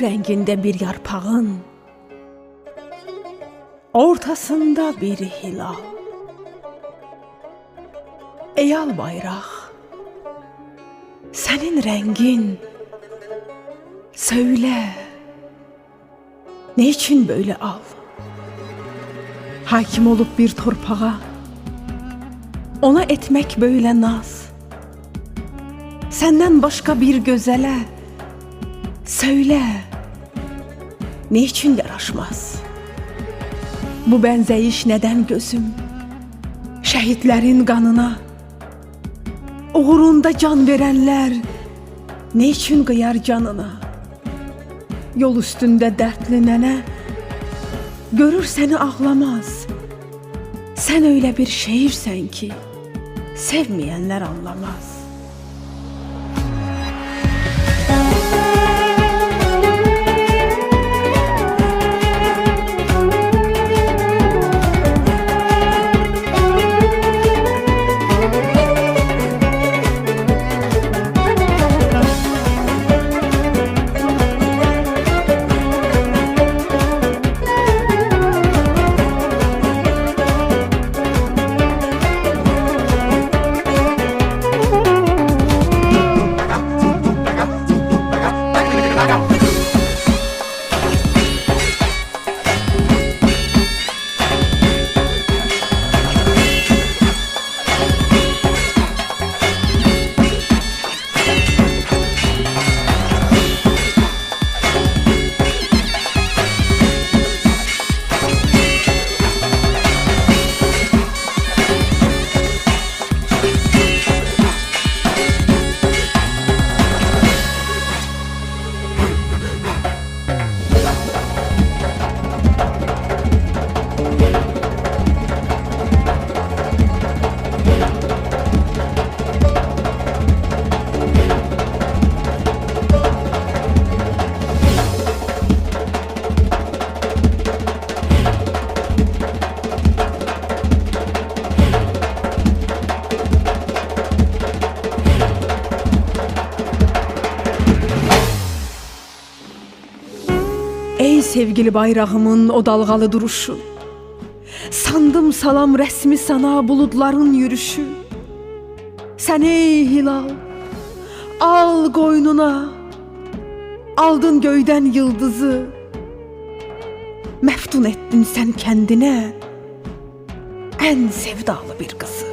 renginde bir yarpağın ortasında bir hilal. Eyal bayrak, senin rengin söyle. Ne için böyle al? Hakim olup bir torpağa, ona etmek böyle naz. Senden başka bir gözele, söyle. Ne için yaraşmaz? Bu benzeyiş neden gözüm? Şehitlerin kanına, uğrunda can verenler ne için kıyar canına? Yol üstünde dertli nene görür seni ağlamaz. Sen öyle bir şehirsen ki sevmeyenler anlamaz. Ey sevgili bayrağımın o dalgalı duruşu. Sandım salam resmi sana bulutların yürüyüşü. Sen ey hilal, al koynuna. Aldın göyden yıldızı. Meftun ettin sen kendine en sevdalı bir kızı.